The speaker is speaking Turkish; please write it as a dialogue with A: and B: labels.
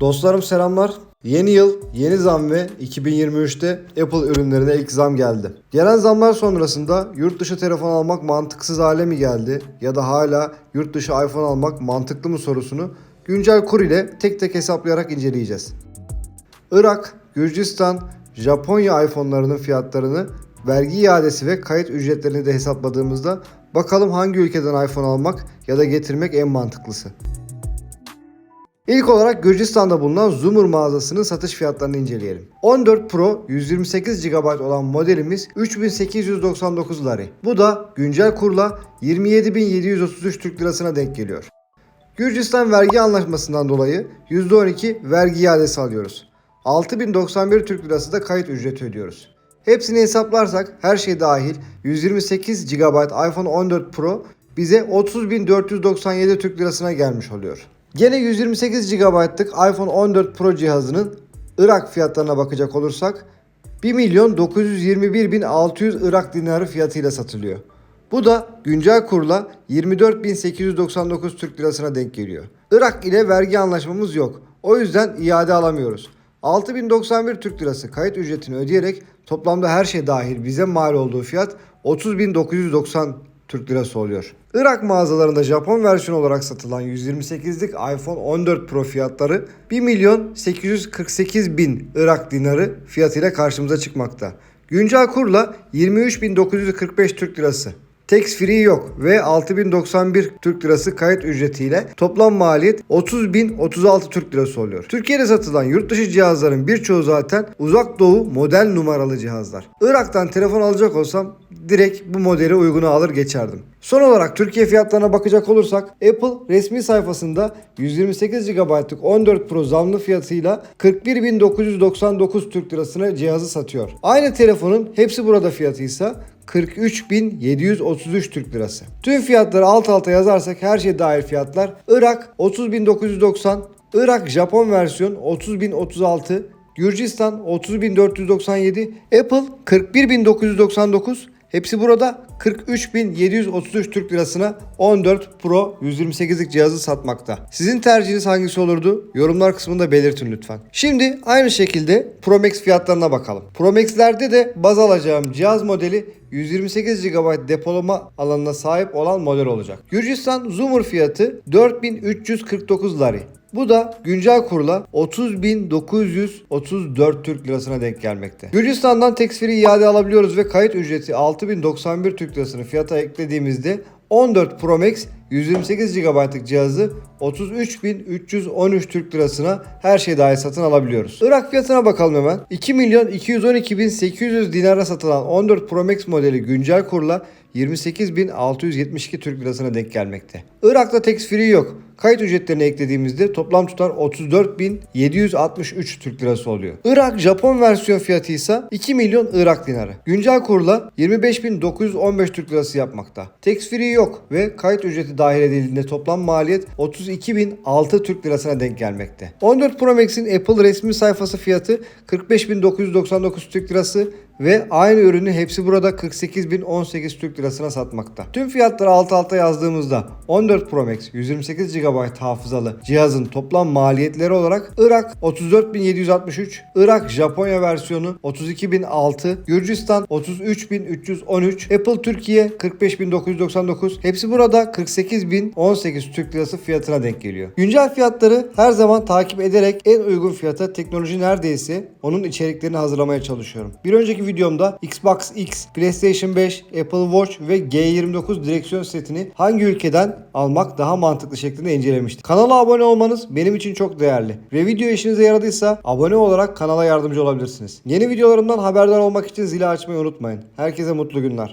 A: Dostlarım selamlar. Yeni yıl, yeni zam ve 2023'te Apple ürünlerine ilk zam geldi. Gelen zamlar sonrasında yurt dışı telefon almak mantıksız hale mi geldi ya da hala yurt dışı iPhone almak mantıklı mı sorusunu güncel kur ile tek tek hesaplayarak inceleyeceğiz. Irak, Gürcistan, Japonya iPhone'larının fiyatlarını, vergi iadesi ve kayıt ücretlerini de hesapladığımızda bakalım hangi ülkeden iPhone almak ya da getirmek en mantıklısı. İlk olarak Gürcistan'da bulunan Zumur mağazasının satış fiyatlarını inceleyelim. 14 Pro 128 GB olan modelimiz 3899 lari. Bu da güncel kurla 27733 Türk Lirasına denk geliyor. Gürcistan vergi anlaşmasından dolayı %12 vergi iadesi alıyoruz. 6091 Türk Lirası da kayıt ücreti ödüyoruz. Hepsini hesaplarsak her şey dahil 128 GB iPhone 14 Pro bize 30.497 Türk Lirasına gelmiş oluyor. Gene 128 GB'lık iPhone 14 Pro cihazının Irak fiyatlarına bakacak olursak 1 milyon 921 bin 600 Irak dinarı fiyatıyla satılıyor. Bu da güncel kurla 24.899 Türk Lirasına denk geliyor. Irak ile vergi anlaşmamız yok. O yüzden iade alamıyoruz. 6091 Türk Lirası kayıt ücretini ödeyerek toplamda her şey dahil bize mal olduğu fiyat 30.990 Türk Lirası oluyor. Irak mağazalarında Japon versiyon olarak satılan 128'lik iPhone 14 Pro fiyatları 1 milyon 848 bin Irak dinarı fiyatıyla karşımıza çıkmakta. Güncel kurla 23.945 Türk Lirası. Tax free yok ve 6091 Türk Lirası kayıt ücretiyle toplam maliyet 30.036 Türk Lirası oluyor. Türkiye'de satılan yurt dışı cihazların birçoğu zaten uzak doğu model numaralı cihazlar. Irak'tan telefon alacak olsam direkt bu modeli uyguna alır geçerdim. Son olarak Türkiye fiyatlarına bakacak olursak Apple resmi sayfasında 128 GB'lık 14 Pro zamlı fiyatıyla 41.999 Türk Lirasına cihazı satıyor. Aynı telefonun hepsi burada fiyatıysa 43.733 Türk Lirası. Tüm fiyatları alt alta yazarsak her şey dahil fiyatlar Irak 30.990, Irak Japon versiyon 30.036, Gürcistan 30.497, Apple 41.999, hepsi burada 43.733 Türk Lirasına 14 Pro 128'lik cihazı satmakta. Sizin tercihiniz hangisi olurdu? Yorumlar kısmında belirtin lütfen. Şimdi aynı şekilde Pro Max fiyatlarına bakalım. Pro Max'lerde de baz alacağım cihaz modeli 128 GB depolama alanına sahip olan model olacak. Gürcistan Zoomer fiyatı 4349 lari. Bu da güncel kurla 30.934 Türk Lirasına denk gelmekte. Gürcistan'dan free iade alabiliyoruz ve kayıt ücreti 6091 Türk Lirasını fiyata eklediğimizde 14 Pro Max 128 GB'lık cihazı 33.313 Türk Lirasına her şey dahil satın alabiliyoruz. Irak fiyatına bakalım hemen. 2 milyon 212.800 dinara satılan 14 Pro Max modeli güncel kurla 28.672 Türk Lirasına denk gelmekte. Irak'ta tax free yok. Kayıt ücretlerini eklediğimizde toplam tutar 34.763 Türk Lirası oluyor. Irak Japon versiyon fiyatı ise 2 milyon Irak dinarı. Güncel kurla 25.915 Türk Lirası yapmakta. Tax free yok ve kayıt ücreti dahil edildiğinde toplam maliyet 32.006 Türk Lirasına denk gelmekte. 14 Pro Max'in Apple resmi sayfası fiyatı 45.999 Türk Lirası ve aynı ürünü hepsi burada 48.018 Türk Lirasına satmakta. Tüm fiyatları alt alta yazdığımızda 14 Pro Max 128 GB hafızalı cihazın toplam maliyetleri olarak Irak 34.763, Irak Japonya versiyonu 32.006, Gürcistan 33.313, Apple Türkiye 45.999 hepsi burada 48.018 Türk Lirası fiyatına denk geliyor. Güncel fiyatları her zaman takip ederek en uygun fiyata teknoloji neredeyse onun içeriklerini hazırlamaya çalışıyorum. Bir önceki videomda Xbox X, PlayStation 5, Apple Watch ve G29 direksiyon setini hangi ülkeden almak daha mantıklı şeklinde incelemiştik. Kanala abone olmanız benim için çok değerli. Ve video işinize yaradıysa abone olarak kanala yardımcı olabilirsiniz. Yeni videolarımdan haberdar olmak için zili açmayı unutmayın. Herkese mutlu günler.